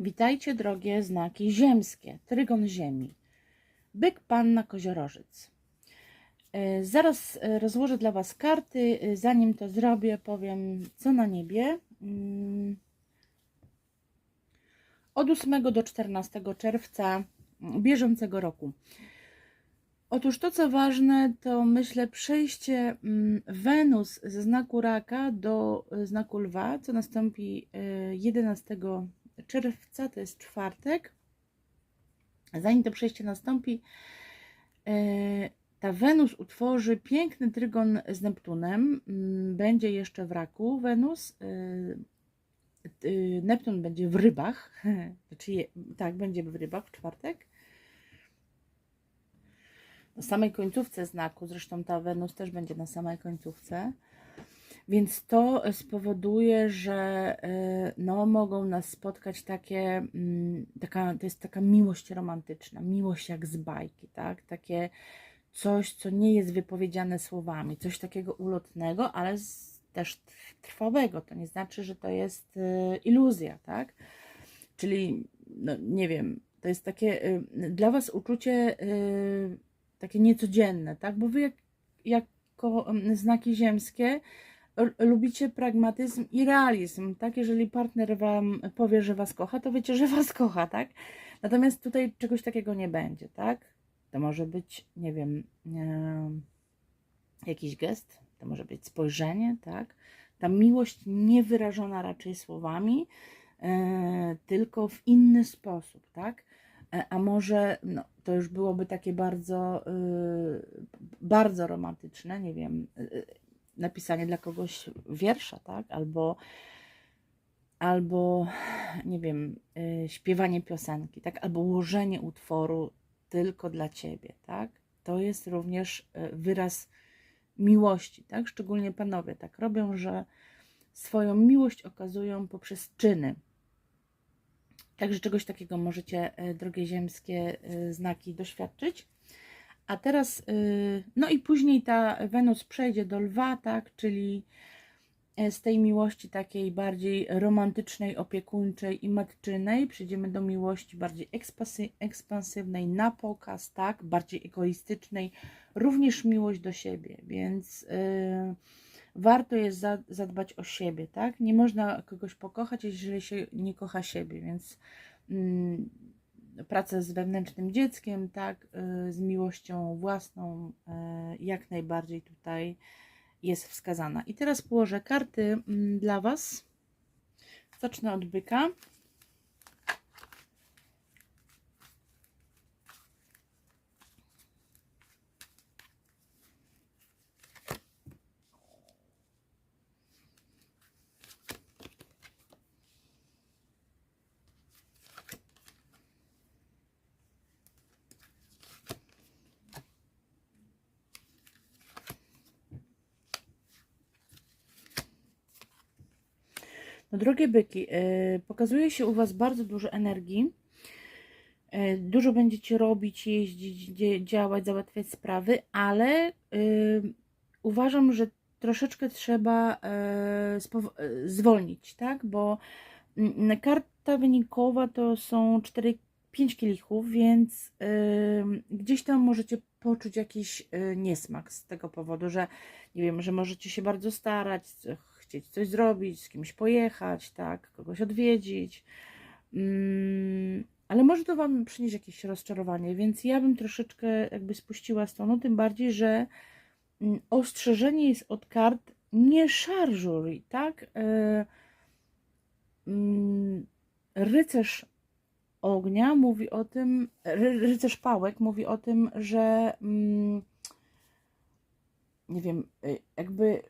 Witajcie, drogie znaki ziemskie, trygon ziemi. Byk, panna, koziorożec. E, Zaraz e, rozłożę dla Was karty. E, Zanim to zrobię, powiem, co na niebie. Mm. Od 8 do 14 czerwca bieżącego roku. Otóż to, co ważne, to myślę przejście mm, Wenus ze znaku raka do znaku lwa, co nastąpi e, 11 czerwca, to jest czwartek. Zanim to przejście nastąpi, e, ta Wenus utworzy piękny trygon z Neptunem. Mm, Będzie jeszcze w raku Wenus. e, e, Neptun będzie w rybach. Znaczy, tak, będzie w rybach w czwartek. Na samej końcówce znaku, zresztą ta Wenus też będzie na samej końcówce. Więc to spowoduje, że e, no, mogą nas spotkać takie, mm, taka, to jest taka miłość romantyczna, miłość jak z bajki, tak? Takie coś, co nie jest wypowiedziane słowami, coś takiego ulotnego, ale z, też trwałego. To nie znaczy, że to jest e, iluzja, tak? Czyli, no nie wiem, to jest takie e, dla Was uczucie e, takie niecodzienne, tak? Bo Wy jak, jako mm, znaki ziemskie lubicie pragmatyzm i realizm, tak? Jeżeli partner wam powie, że was kocha, to wiecie, że was kocha, tak? Natomiast tutaj czegoś takiego nie będzie, tak? To może być, nie wiem, em, jakiś gest, to może być spojrzenie, tak? Ta miłość niewyrażona raczej słowami, e, tylko w inny sposób, tak? E, A może no, to już byłoby takie bardzo, y, bardzo romantyczne, nie wiem, y, napisanie dla kogoś wiersza, tak? Albo, albo nie wiem, y, śpiewanie piosenki, tak? Albo ułożenie utworu tylko dla ciebie, tak? To jest również y, wyraz miłości, tak? Szczególnie panowie tak robią, że swoją miłość okazują poprzez czyny. Także czegoś takiego możecie, e, drogie ziemskie znaki, doświadczyć. A teraz, y, no i później ta Wenus przejdzie do lwa, tak, czyli e, z tej miłości takiej bardziej romantycznej, opiekuńczej i matczynej. Przejdziemy do miłości bardziej ekspansywnej, na pokaz, tak, bardziej egoistycznej, również miłość do siebie, więc y, warto jest za, zadbać o siebie, tak? Nie można kogoś pokochać, jeżeli się nie kocha siebie, więc mm, praca z wewnętrznym dzieckiem, tak, y, z miłością własną, y, jak najbardziej tutaj jest wskazana. I teraz położę karty mm, dla Was. Zacznę od byka. No drogie byki, yy, pokazuje się u Was bardzo dużo energii. Yy, dużo będziecie robić, jeździć, działać, załatwiać sprawy, ale yy, uważam, że troszeczkę trzeba zwolnić, tak? Bo mm, karta wynikowa to są 4 5 kielichów, więc gdzieś tam możecie poczuć jakiś niesmak z tego powodu, że nie wiem, że możecie się bardzo starać, chcieć coś zrobić, z kimś pojechać, tak, kogoś odwiedzić. Mm, ale może to Wam przynieść jakieś rozczarowanie, więc ja bym troszeczkę jakby spuściła z tonu, tym bardziej, że mm, ostrzeżenie jest od kart nie szarżuj, tak? E, mm, Rycerz ognia mówi o tym, ry- rycerz pałek mówi o tym, że mm, nie wiem, y, jakby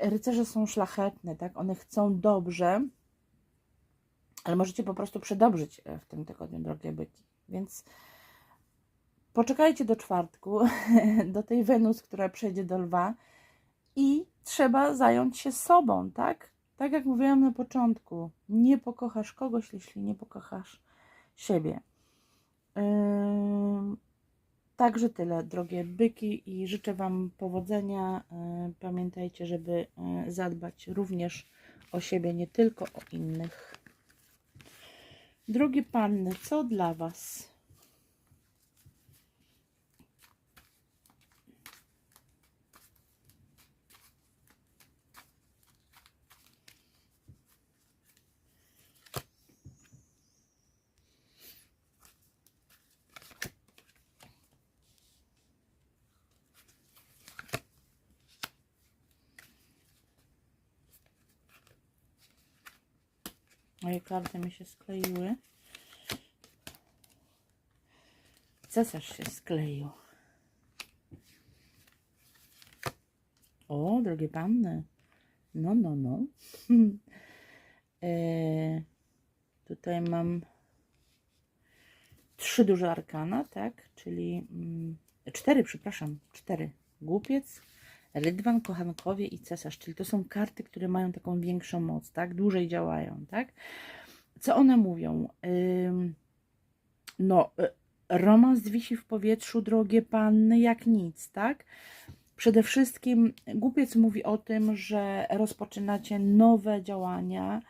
rycerze są szlachetne, tak? One chcą dobrze, ale możecie po prostu przedobrzyć e, w tym tygodniu, drogie byki. Więc poczekajcie do czwartku, do tej Wenus, która przejdzie do lwa i trzeba zająć się sobą, tak? Tak jak mówiłam na początku, nie pokochasz kogoś, jeśli nie pokochasz siebie. Ym, Także tyle, drogie byki, i życzę Wam powodzenia. E, Pamiętajcie, żeby e, zadbać również o siebie, nie tylko o innych. Drogie panny, co dla Was? Moje karty mi się skleiły. Cesarz się skleił. O, drogie panny. No, no, no. e, tutaj mam trzy duże arkana, tak? Czyli mm, cztery, przepraszam, cztery. Głupiec, Rydwan, Kochankowie i Cesarz, czyli to są karty, które mają taką większą moc, tak? Dłużej działają, tak? Co one mówią? No, y, romans wisi w powietrzu, drogie panny, jak nic, tak? Przede wszystkim głupiec mówi o tym, że rozpoczynacie nowe działania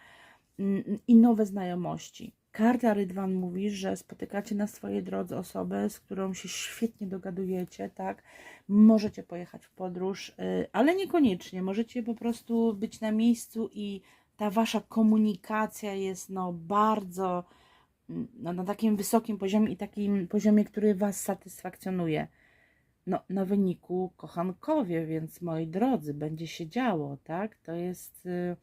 mm, i nowe znajomości. Karta Rydwan mówi, że spotykacie na swojej drodze osobę, z którą się świetnie dogadujecie, tak? Możecie pojechać w podróż, y, ale niekoniecznie. Możecie po prostu być na miejscu i ta wasza komunikacja jest no bardzo mm, no, na takim wysokim poziomie i takim poziomie, który was satysfakcjonuje. No, na wyniku kochankowie, więc moi drodzy, będzie się działo, tak? To jest y,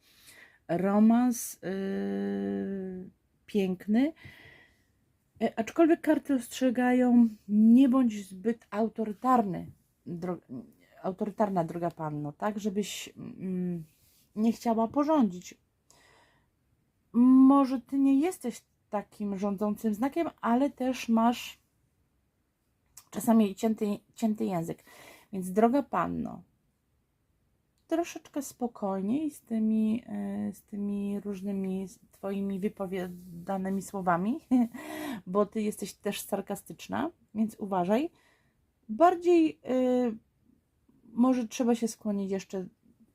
romans y, piękny. E, aczkolwiek karty ostrzegają, nie bądź zbyt autorytarny, autorytarna droga panno, tak? Żebyś mm, nie chciała porządzić. Może ty nie jesteś takim rządzącym znakiem, ale też masz czasami cięty, cięty język. Więc droga panno, troszeczkę spokojniej z tymi, e, z tymi różnymi Twoimi wypowiadanymi słowami, bo Ty jesteś też sarkastyczna, więc uważaj. Bardziej yy, może trzeba się skłonić jeszcze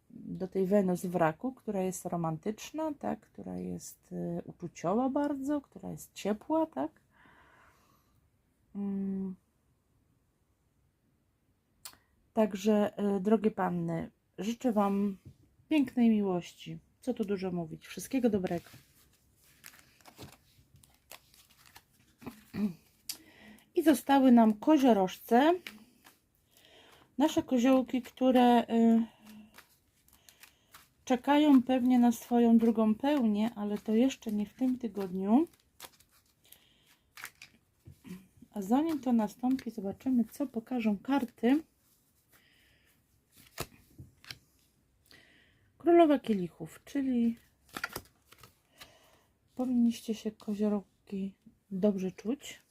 do tej Wenus w raku, która jest romantyczna, tak, która jest y, uczuciowa bardzo, która jest ciepła, tak. Mm. Także, drogie panny, życzę Wam pięknej miłości. Co tu dużo mówić. Wszystkiego dobrego. I zostały nam koziorożce. Nasze koziołki, które y, czekają pewnie na swoją drugą pełnię, ale to jeszcze nie w tym tygodniu. A zanim to nastąpi, zobaczymy, co pokażą karty. Królowa kielichów, czyli powinniście się koziorogi dobrze czuć.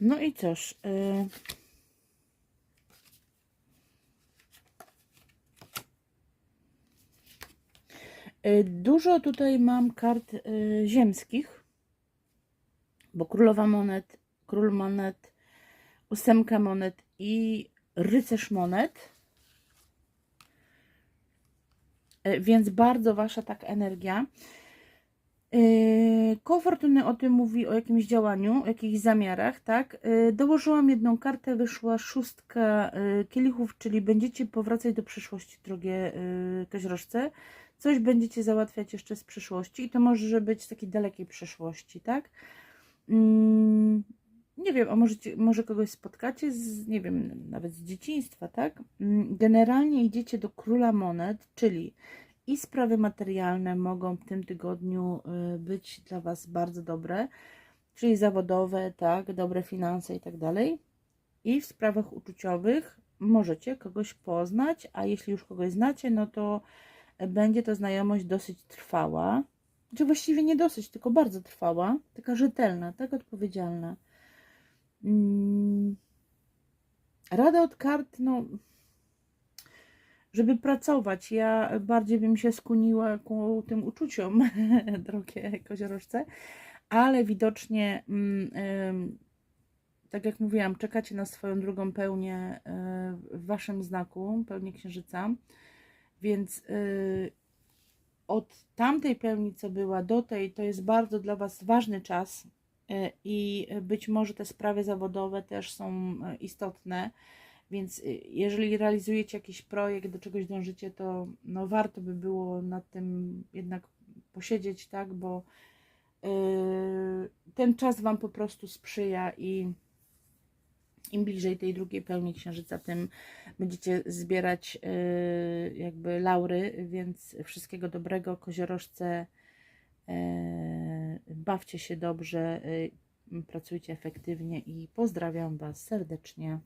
No i cóż. Yy... Dużo tutaj mam kart y, ziemskich, bo królowa monet, król monet, ósemka monet i rycerz monet. Y, więc bardzo wasza tak energia. Yy, koło Fortuny o tym mówi, o jakimś działaniu, o jakichś zamiarach, tak? Yy, dołożyłam jedną kartę, wyszła szóstka yy, kielichów, czyli będziecie powracać do przyszłości, drogie kaźrożce. Coś będziecie załatwiać jeszcze z przyszłości i to może być z takiej dalekiej przyszłości, tak? Nie wiem, a może, może kogoś spotkacie z, nie wiem, nawet z dzieciństwa, tak? Generalnie idziecie do króla monet, czyli i sprawy materialne mogą w tym tygodniu y, być dla Was bardzo dobre, czyli zawodowe, tak, dobre finanse i tak dalej. I w sprawach uczuciowych możecie kogoś poznać, a jeśli już kogoś znacie, no to będzie to znajomość dosyć trwała, czy właściwie nie dosyć, tylko bardzo trwała, taka rzetelna, tak odpowiedzialna. Mm. Rada od kart, no żeby pracować. Ja bardziej bym się skuniła ku tym uczuciom, drogie koziorożce, ale widocznie mm, tak jak mówiłam, czekacie na swoją drugą pełnię e, w waszym znaku, pełnię księżyca, więc e, od tamtej pełni, co była, do tej, to jest bardzo dla was ważny czas e, i być może te sprawy zawodowe też są istotne. Więc y, jeżeli realizujecie jakiś projekt, do czegoś dążycie, to no warto by było nad tym jednak posiedzieć, tak, bo yy, ten czas Wam po prostu sprzyja i im bliżej tej drugiej pełni księżyca, tym będziecie zbierać yy, jakby laury, więc wszystkiego dobrego, koziorożce, yy, bawcie się dobrze, yy, pracujcie efektywnie i pozdrawiam Was serdecznie.